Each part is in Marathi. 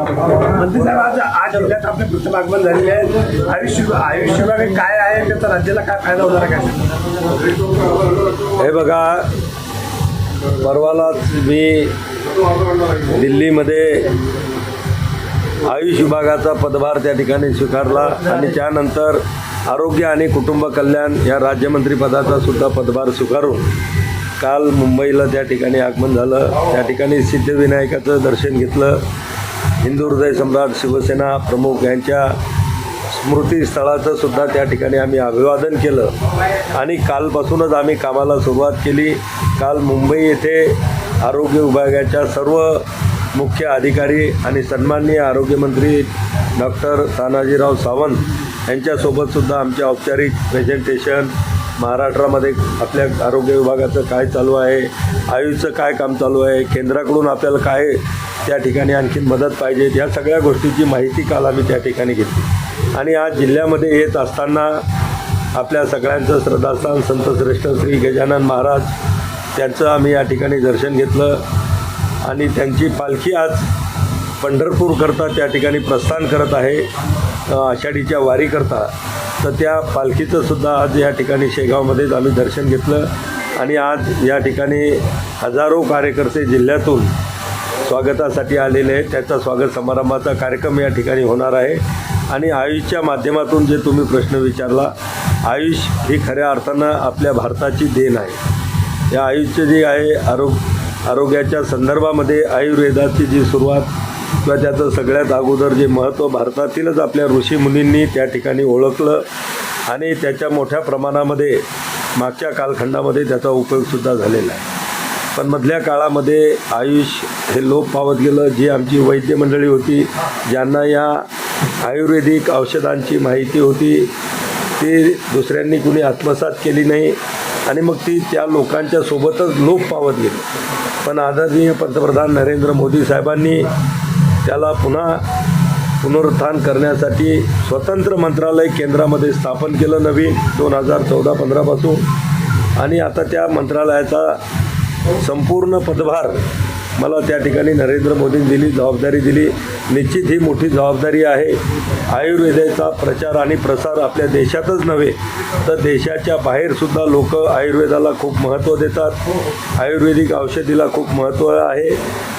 मंत्री साहेब आज आज जिल्ह्यात आपले प्रथम आगमन झालेले आहे. आयुष्य आयुष्य विभाग काय आहे त्याचा राज्याला काय फायदा होणार आहे काय हे बघा परवालाच मी दिल्लीमध्ये आयुष विभागाचा पदभार त्या ठिकाणी स्वीकारला आणि त्यानंतर आरोग्य आणि कुटुंब कल्याण या राज्यमंत्रीपदाचा सुद्धा पदभार स्वीकारून काल मुंबईला त्या ठिकाणी आगमन झालं. त्या ठिकाणी सिद्धिविनायकाचं दर्शन घेतलं. हिंदू हृदय सम्राट शिवसेना प्रमुख यांच्या स्मृतीस्थळाचं सुद्धा त्या ठिकाणी आम्ही अभिवादन केलं. आणि कालपासूनच आम्ही कामाला सुरुवात केली. काल मुंबई येथे आरोग्य विभागाच्या सर्व मुख्य अधिकारी आणि सन्माननीय आरोग्यमंत्री डॉक्टर तानाजीराव सावंत यांच्यासोबतसुद्धा आमचे औपचारिक प्रेझेंटेशन महाराष्ट्रामध्ये आपल्या आरोग्य विभागाचं काय चालू आहे? आयुषचं काय काम चालू आहे? केंद्राकडून आपल्याला काय त्या ठिकाणी आणखीन मदत पाहिजे? या सगळ्या गोष्टीची माहिती काल आम्ही त्या ठिकाणी घेतली. आणि आज जिल्ह्यामध्ये येत असताना आपल्या सगळ्यांचं श्रद्धास्थान संतश्रेष्ठ श्री गजानन महाराज त्यांचं आम्ही या ठिकाणी दर्शन घेतलं. आणि त्यांची पालखी आज पंढरपूरकरता त्या ठिकाणी प्रस्थान करत आहे. आषाढीच्या वारीकरता. तर त्या पालखीचं सुद्धा आज या ठिकाणी शेगावमध्येच आम्ही दर्शन घेतलं. आणि आज या ठिकाणी हजारो कार्यकर्ते जिल्ह्यातून स्वागतासाठी आलेले आहेत. त्याचा स्वागत समारंभाचा कार्यक्रम या ठिकाणी होणार आहे. आणि आयुषच्या माध्यमातून जे तुम्ही प्रश्न विचारला आयुष ही खऱ्या अर्थानं आपल्या भारताची देण आहे. या आयुष्य जे आहे आरोग आरोग्याच्या संदर्भामध्ये आयुर्वेदाची जी सुरुवात किंवा त्याचं सगळ्यात अगोदर जे महत्त्व भारतातीलच आपल्या ऋषीमुनींनी त्या ठिकाणी ओळखलं आणि त्याच्या मोठ्या प्रमाणामध्ये मागच्या कालखंडामध्ये त्याचा उपयोगसुद्धा झालेला आहे. पण मधल्या काळामध्ये आयुष हे लोप पावत गेलं. जी आमची वैद्य मंडळी होती ज्यांना या आयुर्वेदिक औषधांची माहिती होती ती दुसऱ्यांनी कुणी आत्मसात केली नाही आणि मग ती त्या लोकांच्या सोबतच लोप पावत गेली. पण आदरणीय पंतप्रधान नरेंद्र मोदी साहेबांनी त्याला पुन्हा पुनरुत्थान करण्यासाठी स्वतंत्र मंत्रालय केंद्रामध्ये स्थापन केलं नवीन दोन हजार चौदा पंधरापासून. आणि आता त्या मंत्रालयाचा संपूर्ण पदभार मला त्या ठिकाणी नरेंद्र मोदींनी दिली जबाबदारी दिली. निश्चित ही मोठी जबाबदारी आहे. आयुर्वेदाचा प्रचार आणि प्रसार आपल्या देशातच नव्हे तर देशाच्या बाहेरसुद्धा लोक आयुर्वेदाला खूप महत्त्व देतात. आयुर्वेदिक औषधीला खूप महत्त्व आहे.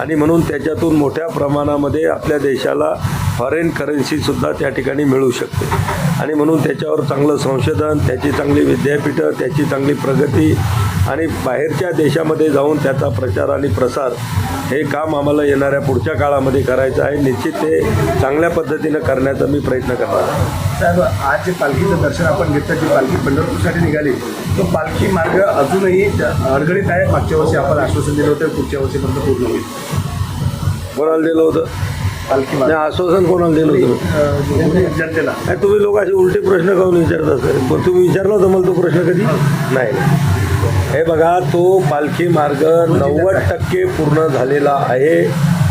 आणि म्हणून त्याच्यातून मोठ्या प्रमाणामध्ये आपल्या देशाला फॉरेन करन्सीसुद्धा त्या ठिकाणी मिळू शकते. आणि म्हणून त्याच्यावर चांगलं संशोधन त्याची चांगली विद्यापीठं त्याची चांगली प्रगती आणि बाहेरच्या देशामध्ये जाऊन त्याचा प्रचार आणि प्रसार हे काम आम्हाला येणाऱ्या पुढच्या काळामध्ये करायचं आहे. निश्चित ते चांगल्या पद्धतीनं करण्याचा मी प्रयत्न करणार आहे. साहेब आज जे पालखीचं दर्शन आपण घेतलं जी पालखी पंढरपूरसाठी निघाली. तो पालखी मार्ग अजूनही अडगळीत आहे. मागच्या वर्षी आपण आश्वासन दिलं होतं पुढच्या वर्षीपर्यंत पूर्ण होईल. कोणाला दिलं होतं? पालखी आश्वासन कोणाला दिलं होतं? जनतेला. तुम्ही लोक असे उलटे प्रश्न काऊन विचारत असतात पण तुम्ही विचारला होता मला तो प्रश्न कधी? नाही. हे बघा तो पालखी मार्ग नव्वद टक्के पूर्ण झालेला आहे.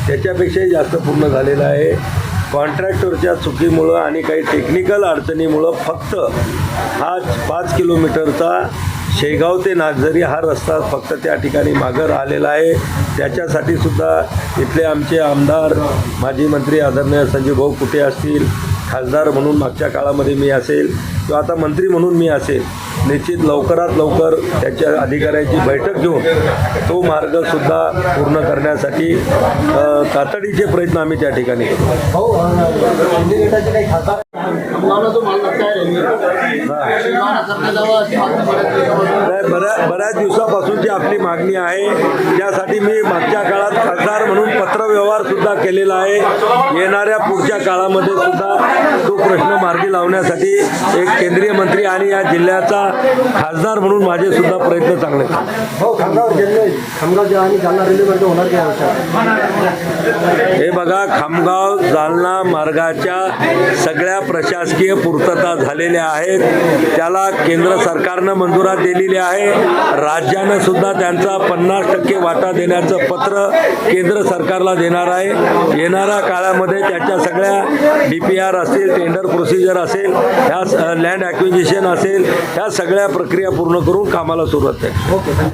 त्याच्यापेक्षाही जास्त पूर्ण झालेला आहे. कॉन्ट्रॅक्टरच्या चुकीमुळं आणि काही टेक्निकल अडचणीमुळं फक्त हा पाच किलोमीटरचा शेगाव ते नागझरी हा रस्ता फक्त त्या ठिकाणी मागं राहिलेला आहे. त्याच्यासाठी सुद्धा इथले आमचे आमदार माजी मंत्री आदरणीय संजय भाऊ कुठे असतील खासदार म्हणून मागच्या काळामध्ये मी असेल किंवा आता मंत्री म्हणून मी असेल निश्चित लवकरात लवकर त्याच्या अधिकाऱ्यांची बैठक घेऊन तो मार्गसुद्धा पूर्ण करण्यासाठी तातडीचे प्रयत्न आम्ही त्या ठिकाणी करू. बऱ्याच बऱ्या दिवसापासूनची आपली मागणी आहे. त्यासाठी मी मागच्या काळात खासदार म्हणून पत्रव्यवहार सुद्धा केलेला आहे. येणाऱ्या पुढच्या काळामध्ये सुद्धा तो प्रश्न मार्गी लावण्यासाठी एक केंद्रीय मंत्री आणि या जिल्ह्याचा खासदार म्हणून माझे सुद्धा प्रयत्न चांगले. हो खामगाव रेल्वे खामगाव आणि जालना रेल्वेमध्ये होणार काय आवश्यक हे बघा खामगाव जालना मार्गाच्या सगळ्या प्रशासकीय पूर्तता झालेल्या आहेत. त्याला केंद्र सरकारनं मंजुरात दिलेली आहे. राज्यानं सुद्धा त्यांचा पन्नास टक्के वाटा देण्याचं पत्र केंद्र सरकारला देणार आहे. येणाऱ्या काळामध्ये त्याच्या सगळ्या डी पी आर असेल टेंडर प्रोसिजर असेल ह्या लँड ॲक्विजिशन असेल ह्या सगळ्या प्रक्रिया पूर्ण करून कामाला सुरुवात आहे.